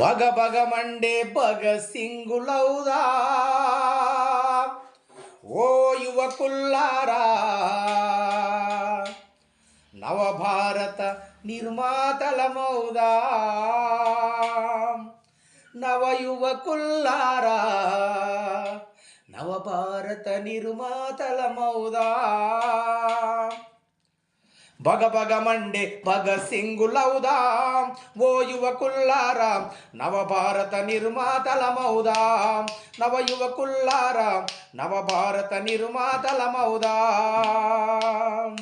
బగ బగ Monday బగ సింగులౌదా. ఓ యువకుల్లారా నవభారత నిర్మాతలమౌదా. నవయువకుల్లారా నవభారత నిర్మాతలమౌదా. భగ బగ Monday భగ సింగులౌదాం ఓ యువకుల్లారా నవభారత నిర్మాతలమౌదాం నవ యువకుల్లారా నవభారత నిర్మాతలమౌదాం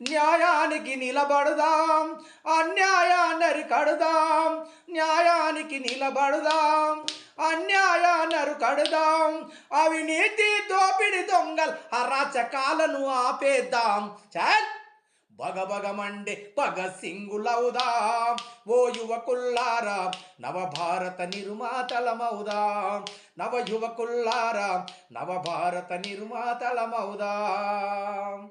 న్యాయానికి నిలబడదాం అన్యాయాన్ని అరికడదాం న్యాయానికి నిలబడదాం అన్యాయాన్ని అరికడదాం అవినీతి దోపిడి దొంగల్ అరాచకాలను ఆపేద్దాం. చాల్ భగభగమండే బగ పగ సింగులవుదాం. ఓ యువకుల్లారా నవభారత నిర్మాతలమవుదాం. నవ యువకుల్లారా నవభారత నిర్మాతలమవుదాం.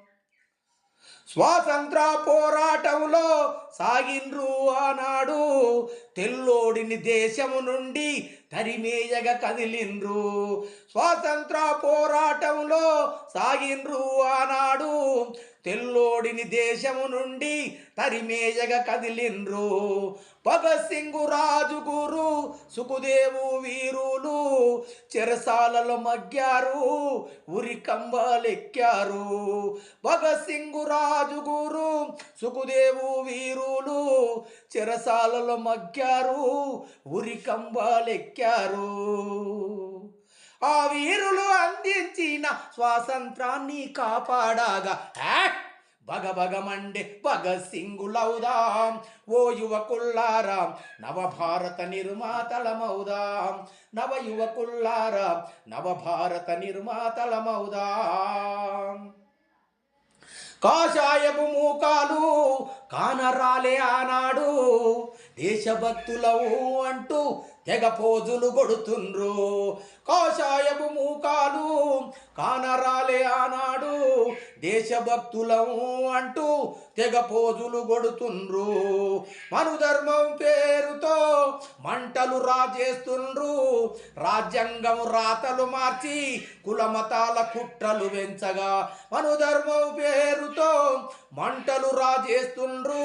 స్వాతంత్ర పోరాటంలో సాగిండ్రు ఆనాడు. తెల్లోడిని దేశము నుండి తరిమేయగ కదిలిండ్రు. స్వాతంత్ర పోరాటంలో సాగిండ్రు ఆనాడు. తెల్లోడిని దేశము నుండి తరిమేయగ కదిలిండ్రు. భగత్ సింగు రాజుగురు సుఖదేవు వీరులు చెరసాలలో మగ్గారు ఉరి కంబాలెక్కారు. భగత్ సింగు రాజుగురు సుఖదేవు వీరులు చెరసాలలో మగ్గారు ఉరి కంబాలెక్కారు. ఆ వీరులు అందించిన స్వాతంత్రాన్ని కాపాడాగా. యాక్! బగ భగత్ సింగులవుదాం ఓ యువకుల్లారా నవభారత నిర్మాతలమవుదాం. నవ యువకుల్లారా నవభారత నిర్మాతలమవుదాం. కాషాయపు మూకాలు కానరాలే ఆనాడు. దేశభక్తులవు అంటూ తెగ పోజులు కొడుతుండ్రు కాషాయపు మూకాలు కానరాలే ఆనాడు. దేశభక్తులము అంటూ తెగ పోజులు కొడుతుండ్రు మనుధర్మం పేరుతో మంటలు రాజేస్తుండ్రు. రాజ్యాంగం రాతలు మార్చి కులమతాల కుట్రలు వెంచగా మనుధర్మం పేరుతో మంటలు రాజేస్తుండ్రు.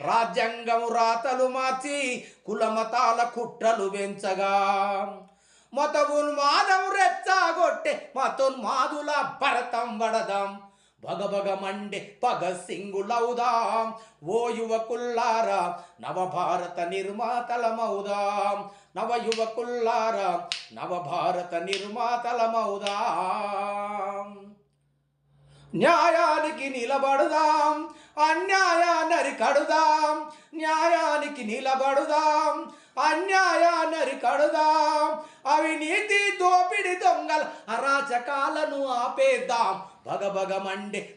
రాజ్యాంగం రాతలు మార్చి కులమతాల కుట్రలు వెంచగా మతోన్మాదం రెచ్చగొట్టే మతోన్మాదుల భరతం వడదాం. భగభగ మండే భగత్ సింగులవుదాం. ఓ యువకుల్లారా నవభారత నిర్మాతలమవుదాం. నవ యువకుల్లారా నవభారత నిర్మాతలమవుదాం. న్యాయానికి నిలబడుదాం. అన్యాయాన్ని అరికడుదాం. న్యాయానికి నిలబడుదాం. అన్యాయాన్ని అరికడుదాం అవినీతి దోపిడి దొంగల అరాచకాలను ఆపేద్దాం. భగ భగ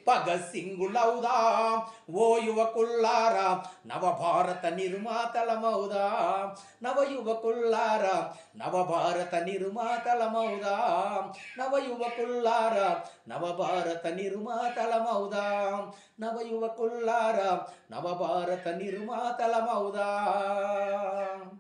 భగత్ సింగులవుదాం. ఓ యువకుల్లారా నవభారత నిర్మాతలమవుదాం. నవ యువకుల్లారా నవభారత నిర్మాతలమవుదాం. నవ యువకుల్లారా నవభారత నిర్మాతలమవుదాం. నవ యువకుల్లారా నవభారత నిర్మాతలమవుదాం.